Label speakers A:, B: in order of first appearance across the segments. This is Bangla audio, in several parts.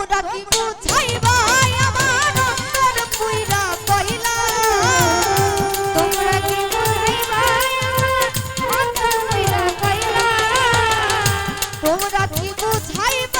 A: তোমরা কি বুঝাইবা? আমার অন্তর পুইরা পয়লা
B: তোমরা কি বুঝাইবা? আমার অন্তর পুইরা। পয়লা
A: তোমরা কি বুঝাইবা?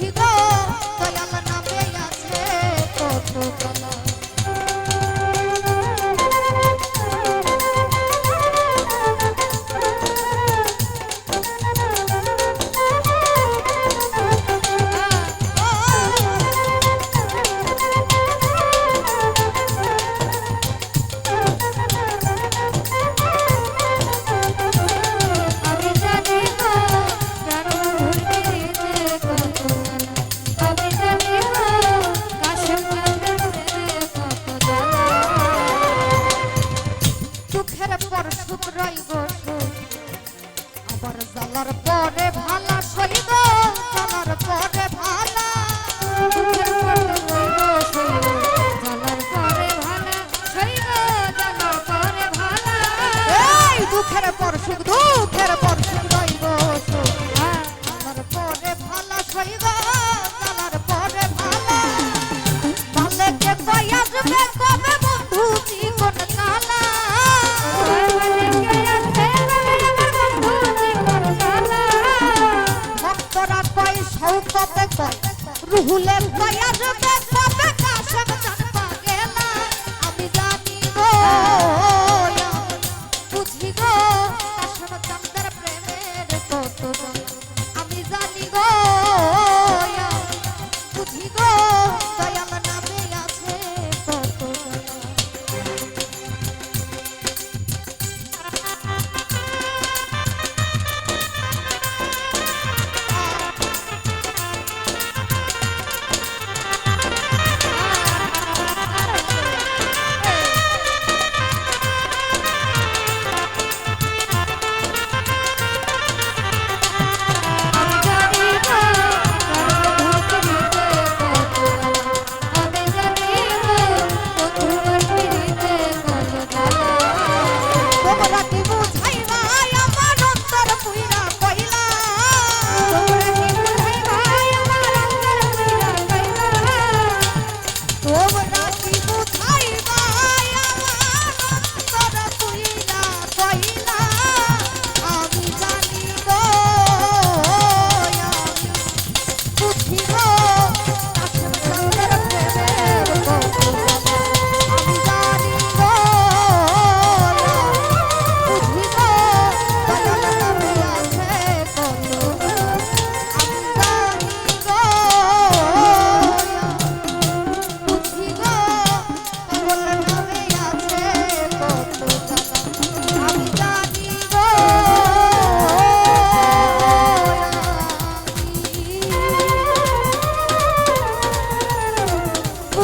A: বুঝি গো নাই বন্ধু আবার জ্বালার পরে ভালা। সহিত জ্বালার পরে ভালা।
B: দুঃখের পর
A: সুখ, দুঃখের পর রুহুলের দয়ার বেপদে কাশব জান পাগে না আমি জানি গো বুঝি গো কাশব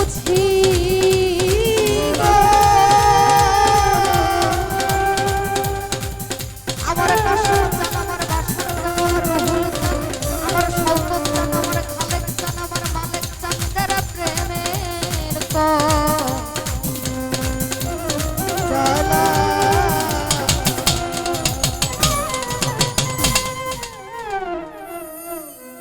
A: 听